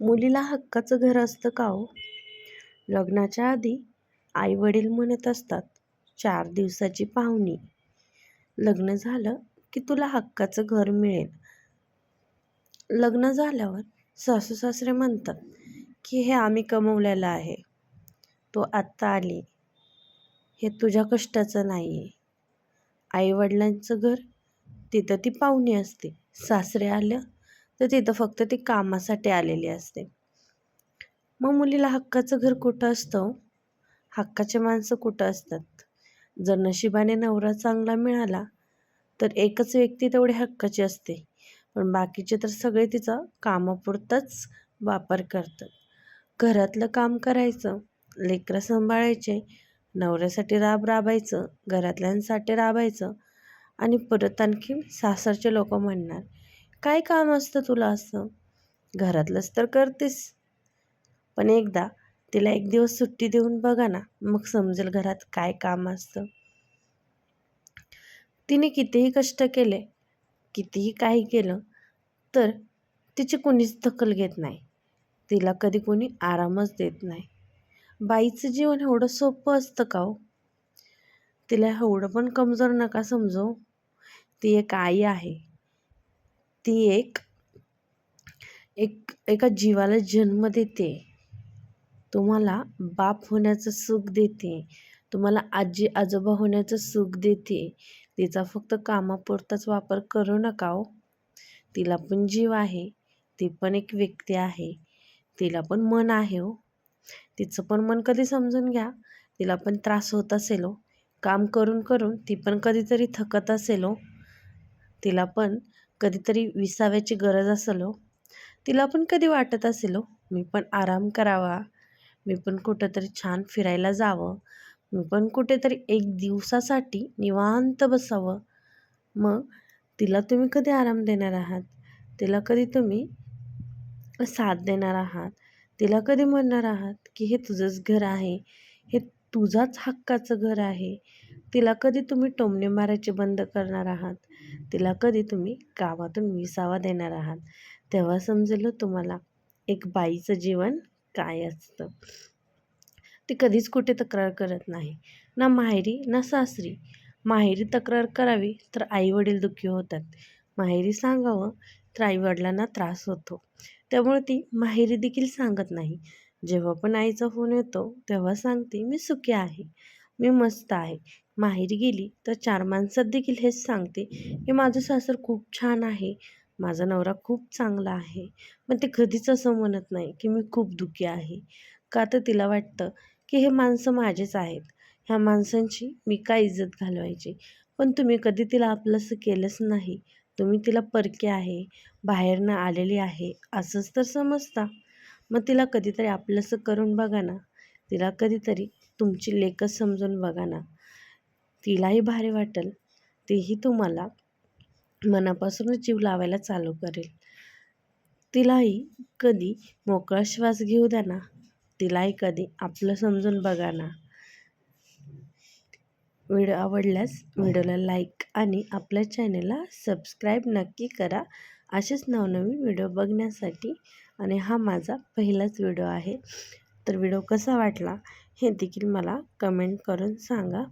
मुलीला हक्काचं घर असतं का हो? लग्नाच्या आधी आई वडील म्हणत असतात चार दिवसाची पाहुणी. लग्न झालं की तुला हक्काचं घर मिळेल. लग्न झाल्यावर सासू सासरे म्हणतात की हे आम्ही कमवलेलं आहे. तो आत्ता आली. हे तुझ्या कष्टाचं नाही आहे आईवडिलांचं घर तिथं ती पाहुणी असते. सासरे आलं तर तिथं फक्त ती कामासाठी आलेली असते. मग मुलीला हक्काचं घर कुठं असतं? हक्काचे माणसं कुठं असतात? जर नशिबाने नवरा चांगला मिळाला तर एकच व्यक्ती तेवढी हक्काची असते. पण बाकीचे तर सगळे तिचा कामापुरताच वापर करतात. घरातलं काम करायचं लेकरं सांभाळायचे नवऱ्यासाठी राब राबायचं घरातल्यांसाठी राबायचं आणि परत आणखी सासरचे लोक म्हणणार. काय काम असतं तुला असं? घरातलंच तर करतेस. पण एकदा तिला एक दिवस सुट्टी देऊन बघा ना मग समजेल घरात काय काम असतं. तिने कितीही कष्ट केले कितीही काही केलं तर तिची कोणीच दखल घेत नाही. तिला कधी कोणी आरामच देत नाही. बाईचं जीवन एवढं सोपं असतं का हो? तिला एवढं पण कमजोर नका समजू ती एक आई आहे. ती एक एक एका जीवाला जन्म देते. तुम्हाला बाप होण्याचं सुख देते. तुम्हाला आजी आजोबा होण्याचं सुख देते. तिचा फक्त कामापुरताच वापर करू नका हो. तिला पण जीव आहे. ती पण एक व्यक्ती आहे. तिला पण मन आहे हो. तिचं पण मन कधी समजून घ्या. तिला पण त्रास होत असेल हो. काम करून करून ती पण कधीतरी थकत असेल हो. तिला पण कधीतरी विसाव्याची गरज असेल हो तिला पण कधी वाटत असेल हो मी पण आराम करावा मी पण कुठंतरी छान फिरायला जावं मी पण कुठेतरी एक दिवसासाठी निवांत बसावं. मग तिला तुम्ही कधी आराम देणार आहात? तिला कधी तुम्ही साथ देणार आहात? तिला कधी म्हणणार आहात की हे तुझंच घर आहे हे तुझाच हक्काचं घर आहे तिला कधी तुम्ही टोमणे मारायचे बंद करणार आहात? तिला कधी तुम्ही गावातून विसावा देणार आहात? तेव्हा समजेल हो तुम्हाला एक बाईचं जीवन काय असतं? ती कधीच कुठे तक्रार करत नाही. ना माहेरी ना सासरी. माहेरी तक्रार करावी तर आईवडील दुःखी होतात. माहेरी सांगावं तर आईवडिलांना त्रास होतो. त्यामुळे ती माहेरी देखील सांगत नाही. जेव्हा पण आईचा फोन येतो तेव्हा सांगते मी सुखी आहे. मी मस्त आहे. माहेरी गेली तर चार माणसात देखील हेच सांगते की माझं सासर खूप छान आहे माझा नवरा खूप चांगला आहे. पण ते कधीच असं म्हणत नाही की मी खूप दुःखी आहे. का तर तिला वाटतं की हे माणसं माझेच आहेत. ह्या माणसांची मी काय इज्जत घालवायची? पण तुम्ही कधी तिला आपलंसं केलंच नाही. तुम्ही तिला परके आहे बाहेरनं आलेली आहे असंच तर समजता. मग तिला कधीतरी आपलंसं करून बघा ना. तिला कधीतरी तुमची लेखच समजून बघा ना. तिलाही भारी वाटेल. तीही तुम्हाला मनापासूनच जीव लावायला चालू करेल. तिलाही कधी मोकळा श्वास घेऊ द्या ना तिलाही कधी आपलं समजून बघा ना. व्हिडिओ आवडल्यास व्हिडिओला लाईक आणि आपल्या चॅनलला सबस्क्राईब नक्की करा. असेच नवनवीन व्हिडिओ बघण्यासाठी आणि हा माझा पहिलाच व्हिडिओ आहे. तर व्हिडिओ कसा वाटला हे देखील मला कमेंट करून सांगा.